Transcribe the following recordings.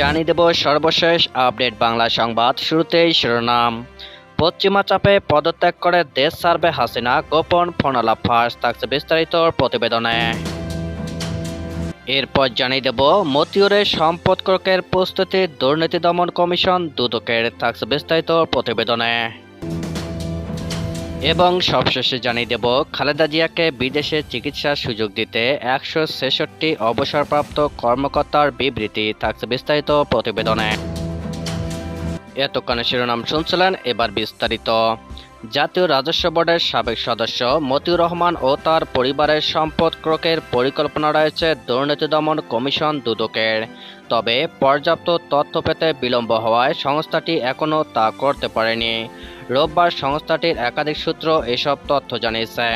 জানিয়ে দেব সর্বশেষ আপডেট বাংলা সংবাদ শুরুতেই শিরোনাম। পশ্চিমা চাপে পদত্যাগ করে দেশ সার্বে হাসিনা, গোপন ফোনালা ফাঁস থাকছে বিস্তারিত প্রতিবেদনে। এরপর জানিয়ে দেব মতিউরের সম্পদ ক্রকের প্রস্তুতি দুর্নীতি দমন কমিশন দুদকের থাকছে বিস্তারিত প্রতিবেদনে। এবং সবশেষে জানিয়ে দেব, খালেদা জিয়াকে বিদেশে চিকিৎসার সুযোগ দিতে একশো ছেষট্টি অবসরপ্রাপ্ত কর্মকর্তার বিবৃতি থাকছে বিস্তারিত প্রতিবেদনে। এতক্ষণে শিরোনাম শুনছিলেন এবার বিস্তারিত। জাতীয় রাজস্ব বোর্ডের সাবেক সদস্য মতিউর রহমান ও তার পরিবারের সম্পদ ক্রোকের পরিকল্পনা রয়েছে দুর্নীতি দমন কমিশন দুদকের। তবে পর্যাপ্ত তথ্য পেতে বিলম্ব হওয়ায় সংস্থাটি এখনও তা করতে পারেনি। রোববার সংস্থাটির একাধিক সূত্র এসব তথ্য জানিয়েছে।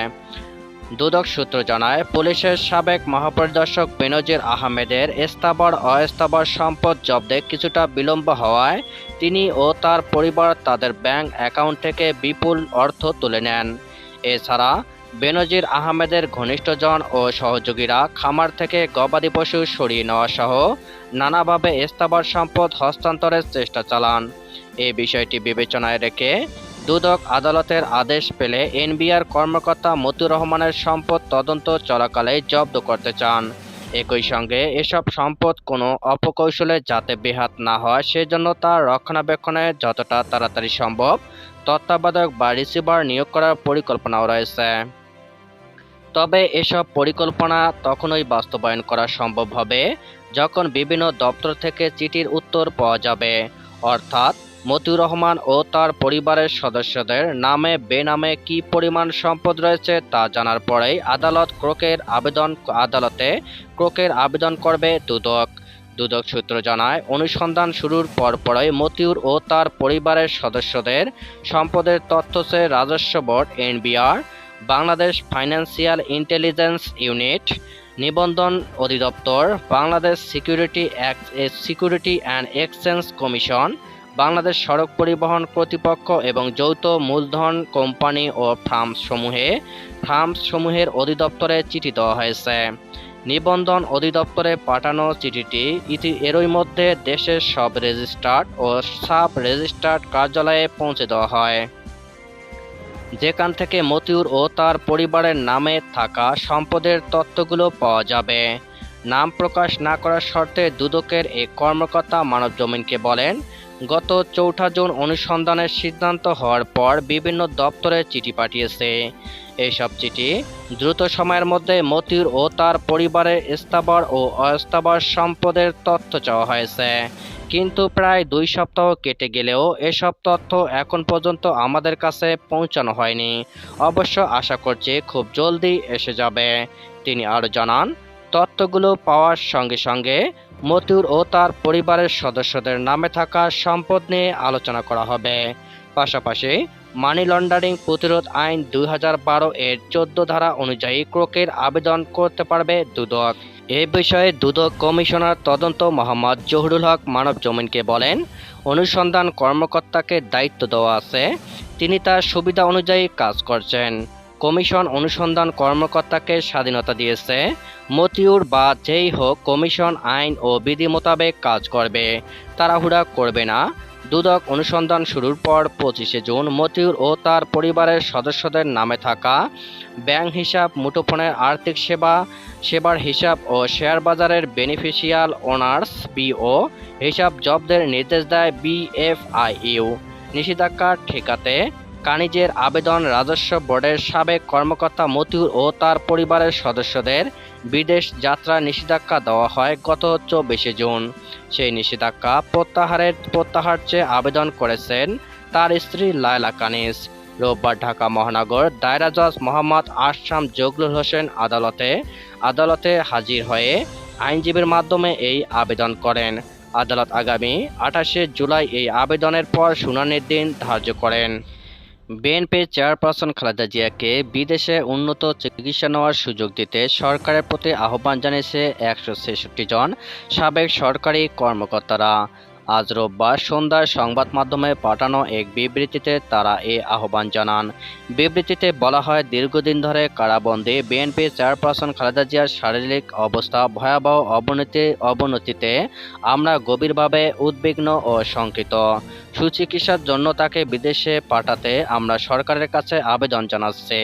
দুদক সূত্র জানায়, পুলিশের সাবেক মহাপরিদর্শক বেনজির আহমেদের স্থাবর, অস্থাবর সম্পদ জব্দে কিছুটা বিলম্ব হওয়ায় তিনি ও তার পরিবার তাদের ব্যাংক অ্যাকাউন্ট থেকে বিপুল অর্থ তুলে নেন। এছাড়া, বেনজির আহমেদের ঘনিষ্ঠজন ও সহযোগীরা খামার থেকে গবাদি পশু সরিয়ে নেওয়া সহ নানাভাবে স্থাবর সম্পদ হস্তান্তরের চেষ্টা চালান। এই বিষয়টি বিবেচনায় রেখে দুদক আদালতের আদেশ পেলে এনবিআর কর্মকর্তা মতিউর রহমানের সম্পদ তদন্ত চলাকালে জব্দ করতে চান। একই সঙ্গে এসব সম্পদ কোনো অপকৌশলে যাতে বেহাত না হয়, সেজন্য তার রক্ষণাবেক্ষণে যতটা তাড়াতাড়ি সম্ভব তত্ত্বাবধায়ক বা রিসিভার নিয়োগ করার পরিকল্পনাও রয়েছে। তবে এসব পরিকল্পনা তখনই বাস্তবায়ন করা সম্ভব হবে যখন বিভিন্ন দপ্তর থেকে চিঠির উত্তর পাওয়া যাবে। অর্থাৎ মতিউর রহমান ও তার পরিবারের সদস্যদের নামে, বেনামে কি পরিমাণ সম্পদ রয়েছে তা জানার পরেই আদালত ক্রোকের আবেদন, আদালতে ক্রোকের আবেদন করবে দুদক। দুদক সূত্র জানায়, অনুসন্ধান শুরুর পরপরই মতিউর ও তার পরিবারের সদস্যদের সম্পদের তথ্য চেয়ে রাজস্ব board, NBR, Bangladesh financial intelligence unit, নিবন্ধন অধিদপ্তর, Bangladesh security security and exchange commission Bangladesh সড়ক পরিবহন কর্তৃপক্ষ এবং যৌথ মূলধন কোম্পানি ও ফার্মস সমূহে, ফার্মস সমূহের অধিদপ্তরে চিঠি দেওয়া হয়েছে। নিবন্ধন অধিদপ্তরে পাঠানো চিঠিটি ইতি এরই মধ্যে দেশের সব রেজিস্ট্রার্ড ও সাব রেজিস্ট্রার্ড কার্যালয়ে পৌঁছে দেওয়া হয়। যেখান থেকে মতিউর ও তার পরিবারের নামে থাকা সম্পদের তথ্যগুলো পাওয়া যাবে। নাম প্রকাশ না করার শর্তে দুদকের এক কর্মকর্তা মানব জমিনকে বলেন গত চৌঠা জুন অনুসন্ধানের সিদ্ধান্ত হওয়ার পর বিভিন্ন দপ্তরে চিঠি পাঠিয়েছে। এইসব চিঠি দ্রুত সময়ের মধ্যে মতিউর ও তার পরিবারের স্থাবর ও অস্থাবর সম্পদের তথ্য চাওয়া হয়েছে। কিন্তু প্রায় দুই সপ্তাহ কেটে গেলেও এসব তথ্য এখন পর্যন্ত আমাদের কাছে পৌঁছানো হয়নি। অবশ্য আশা করছি খুব জলদি এসে যাবে। তিনি আরও জানান, তথ্যগুলো পাওয়ার সঙ্গে সঙ্গে মতিউর ও তার পরিবারের সদস্যদের নামে থাকা সম্পদ নিয়ে আলোচনা করা হবে। পাশাপাশি মানি লন্ডারিং প্রতিরোধ আইন দু হাজার বারো এর চোদ্দ ধারা অনুযায়ী ক্রোকের আবেদন করতে পারবে দুদক। এ বিষয়ে দুদক কমিশনার তদন্ত মোহাম্মদ জহুরুল হক মানব জমিনকে বলেন, অনুসন্ধান কর্মকর্তাকে দায়িত্ব দেওয়া আছে, তিনি তার সুবিধা অনুযায়ী কাজ করছেন। কমিশন অনুসন্ধান কর্মকর্তাকে স্বাধীনতা দিয়েছে। মতিউর বা যেই হোক, কমিশন আইন ও বিধি মোতাবেক কাজ করবে। তাড়াহুড়া করবে না। দুদক অনুসন্ধান শুরুর পর পঁচিশে জুন মতিউর ও তার পরিবারের সদস্যদের নামে থাকা ব্যাংক হিসাব, মুঠোফোনের আর্থিক সেবা, সেবার হিসাব ও শেয়ার বাজারের বেনিফিশিয়াল ওনার্স বিও, হিসাব জব্দের নির্দেশ দেয় বিএফআইইউ। নিষেধাজ্ঞা ঠেকাতে কানিজের আবেদন রাজস্ব বোর্ডের সাবেক কর্মকর্তা মতিউর ও তার পরিবারের সদস্যদের বিদেশ যাত্রা নিষেধাজ্ঞা দেওয়া হয় গত চব্বিশে জুন। সেই নিষেধাজ্ঞা প্রত্যাহারের প্রত্যাহার চেয়ে আবেদন করেছেন তার স্ত্রী লায়লা কানিস রোববার ঢাকা মহানগর দায়রা জজ মোহাম্মদ আশাম জগলুল হোসেন আদালতে আদালতে হাজির হয়ে আইনজীবীর মাধ্যমে এই আবেদন করেন। আদালত আগামী আঠাশে জুলাই এই আবেদনের পর শুনানির দিন ধার্য করেন। বিএনপির চেয়ারপারসন খালেদা জিয়াকে বিদেশে উন্নত চিকিৎসা নেওয়ার সুযোগ দিতে সরকারের প্রতি আহ্বান জানিয়েছে একশো ছেষট্টি জন সাবেক সরকারি কর্মকর্তারা। আজ রোববার সন্ধ্যায় সংবাদ মাধ্যমে পাঠানো এক বিবৃতিতে তারা এ আহ্বান জানান। বিবৃতিতে বলা হয়, দীর্ঘদিন ধরে কারাবন্দী বিএনপি চেয়ারপারসন খালেদা জিয়ার শারীরিক অবস্থা ভয়াবহ অবনতি, অবনতিতে আমরা গভীরভাবে উদ্বিগ্ন ও শঙ্কিত। সুচিকিৎসার জন্য তাকে বিদেশে পাঠাতে আমরা সরকারের কাছে আবেদন জানাচ্ছি।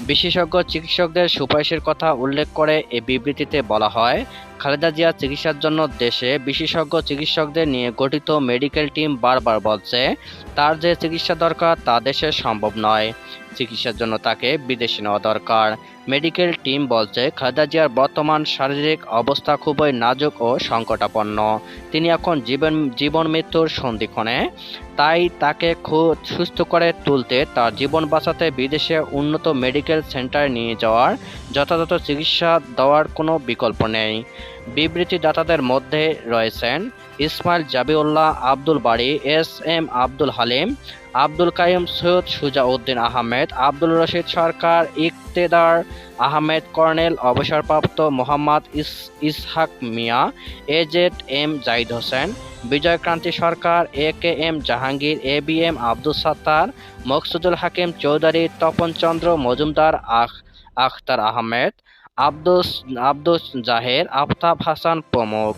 বিশেষজ্ঞ চিকিৎসকদের সুপারিশের কথা উল্লেখ করে এ বিবৃতিতে বলা হয়, খালেদা জিয়া চিকিৎসার জন্য দেশে বিশেষজ্ঞ চিকিৎসকদের নিয়ে গঠিত মেডিকেল টিম বারবার বলছে, তার যে চিকিৎসা দরকার তা দেশে সম্ভব নয়। চিকিৎসার জন্য তাকে বিদেশে নেওয়া দরকার। মেডিকেল টিম বলছে, খালেদা জিয়ার বর্তমান শারীরিক অবস্থা খুবই নাজুক ও সংকটাপন্ন। তিনি এখন জীবন জীবন মৃত্যুর সন্ধিক্ষণে। তাই তাকে খুব সুস্থ করে তুলতে তার জীবন বাঁচাতে বিদেশে উন্নত মেডিকেল সেন্টারে নিয়ে যাওয়ার যথাযথ চিকিৎসা দেওয়ার কোনো বিকল্প নেই। বিবৃতিদাতাদের মধ্যে রয়েছেন, Ismail Zabiullah Abdul Bari S M Abdul Halim Abdul Qaium Syed Sujauddin Ahmed, Abdul Rashid Sarkar, Iktedar Ahmed colonel, অবসরপ্রাপ্ত মোহাম্মদ ইস, Ishaq Mia A Z M Zahid Hossain, Bijoykranti Sarkar, A K M Jahangir, A B M Abdul Sattar, Maksudul Hakim Chowdhury Tapanchandra Majumdar আখ, আখতার আহমেদ, আব্দুস আব্দুস জাহের, আফতাব হাসান প্রমুখ।